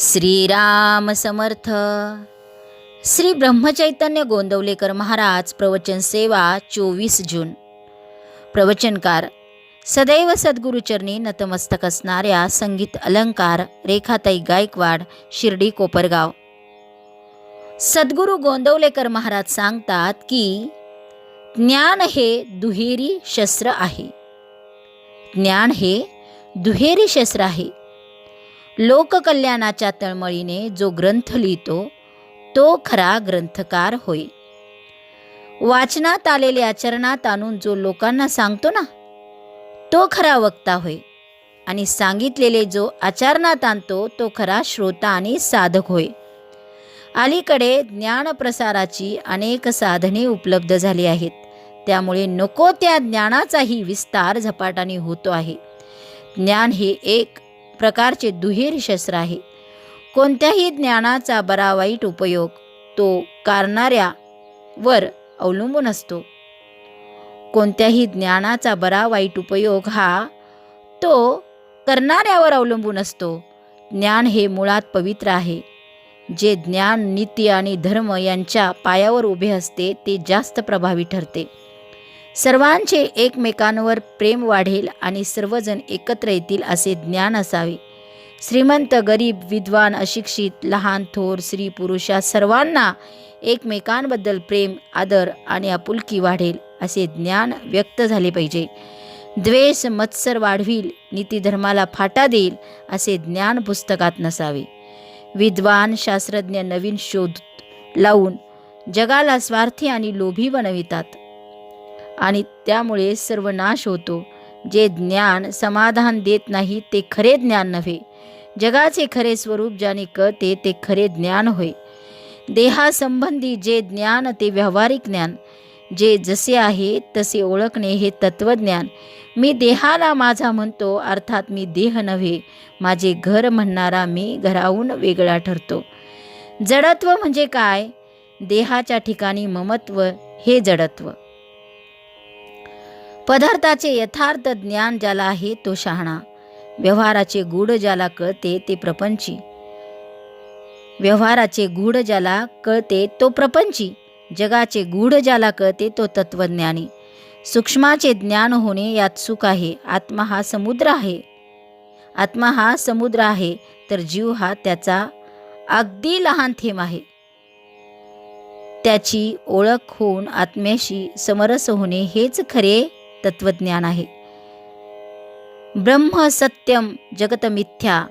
श्रीराम समर्थ. श्री ब्रह्मचैतन्य गोंदवलेकर महाराज प्रवचन सेवा चोवीस जून. प्रवचनकार सदैव सद्गुरुचरणी नतमस्तक असणाऱ्या संगीत अलंकार रेखाताई गायकवाड शिर्डी कोपरगाव. सद्गुरू गोंदवलेकर महाराज सांगतात की ज्ञान हे दुहेरी शस्त्र आहे. ज्ञान हे दुहेरी शस्त्र आहे. लोककल्याणाच्या तळमळीने जो ग्रंथ लिहितो तो खरा ग्रंथकार होय. वाचनात आलेले आचरणात आणून जो लोकांना सांगतो ना तो खरा वक्ता होय आणि सांगितलेले जो आचरणात आणतो तो खरा श्रोता आणि साधक होय. अलीकडे ज्ञानप्रसाराची अनेक साधने उपलब्ध झाली आहेत. त्यामुळे नको त्या ज्ञानाचाही विस्तार झपाटाने होतो आहे. ज्ञान हे एक प्रकारचे दुहेरी शस्त्र आहे. कोणत्याही ज्ञानाचा बरा वाईट उपयोग तो कारणाऱ्यावर अवलंबून असतो. कोणत्याही ज्ञानाचा बरा वाईट उपयोग हा तो करणाऱ्यावर अवलंबून असतो. ज्ञान हे मुळात पवित्र आहे. जे ज्ञान नीती आणि धर्म यांच्या पायावर उभे असते ते जास्त प्रभावी ठरते. सर्वांचे एकमेकांवर प्रेम वाढेल आणि सर्वजण एकत्र येतील असे ज्ञान असावे. श्रीमंत गरीब विद्वान अशिक्षित लहान थोर स्त्री पुरुष या सर्वांना एकमेकांबद्दल प्रेम आदर आणि आपुलकी वाढेल असे ज्ञान व्यक्त झाले पाहिजे. द्वेष मत्सर वाढविल नीतीधर्माला फाटा देईल असे ज्ञान पुस्तकात नसावे. विद्वान शास्त्रज्ञ नवीन शोध लावून जगाला स्वार्थी आणि लोभी बनवितात. आणि त्यामुळे सर्व नाश होतो. जे ज्ञान समाधान देत नाही ते खरे ज्ञान नव्हे. जगाचे खरे स्वरूप ज्याने कळते ते खरे ज्ञान होय. देहासंबंधी जे ज्ञान ते व्यावहारिक ज्ञान. जे जसे आहे तसे ओळखणे हे तत्वज्ञान मी देहाला माझा म्हणतो अर्थात मी देह नव्हे. माझे घर म्हणणारा मी घराहून वेगळा ठरतो. जडत्व म्हणजे काय? देहाच्या ठिकाणी ममत्व हे जडत्व. पदार्थाचे यथार्थ ज्ञान ज्याला आहे तो शहाणा. व्यवहाराचे गूढ ज्याला कळते ते प्रपंची. व्यवहाराचे गूढ ज्याला कळते तो प्रपंची. जगाचे गूढ ज्याला कळते तो तत्वज्ञानी. सूक्ष्माचे ज्ञान होणे यात सुख आहे. आत्मा हा समुद्र आहे. आत्मा हा समुद्र आहे तर जीव हा त्याचा अगदी लहान थेंब आहे. त्याची ओळख होऊन आत्म्याशी समरस होणे हेच खरे तत्वज्ञान आहे. ब्रह्म सत्यम जगत मिथ्या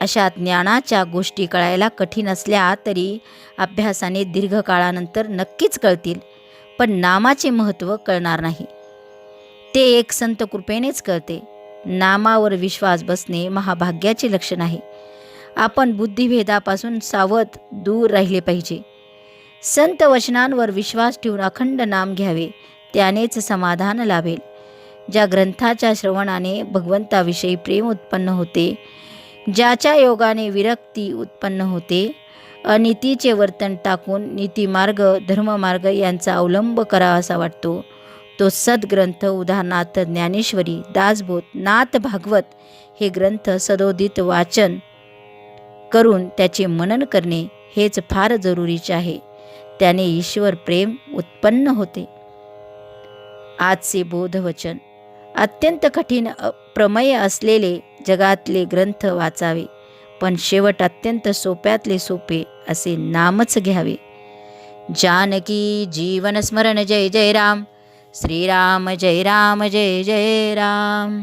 अशा ज्ञानाच्या गोष्टी कळायला कठीण असल्या तरी अभ्यासाने दीर्घकाळानंतर नक्कीच कळतील पण नामाचे महत्त्व कळणार नाही. ते एक संत कृपेनेच कळते. नामावर विश्वास बसणे महाभाग्याचे लक्षण आहे. आपण बुद्धिभेदापासून सावध दूर राहिले पाहिजे. संत वचनांवर विश्वास ठेवून अखंड नाम घ्यावे त्यानेच समाधान लाभेल. ज्या ग्रंथाच्या श्रवणाने भगवंताविषयी प्रेम उत्पन्न होते ज्याच्या योगाने विरक्ती उत्पन्न होते अनितीचे वर्तन टाकून नीतिमार्ग धर्ममार्ग यांचा अवलंब करावा असा वाटतो. तो सद्ग्रंथ उदाहरणार्थ ज्ञानेश्वरी दासबोध नाथ भागवत हे ग्रंथ सदोदित वाचन करून त्याचे मनन करणे हेच फार जरुरीचे आहे. त्याने ईश्वर प्रेम उत्पन्न होते. आजचे बोधवचन. अत्यंत कठीण प्रमेय असलेले जगातले ग्रंथ वाचावे पण शेवट अत्यंत सोप्यातले सोपे असे नामच घ्यावे. जानकी जीवन स्मरण जय जय राम श्रीराम जय राम जय जय राम.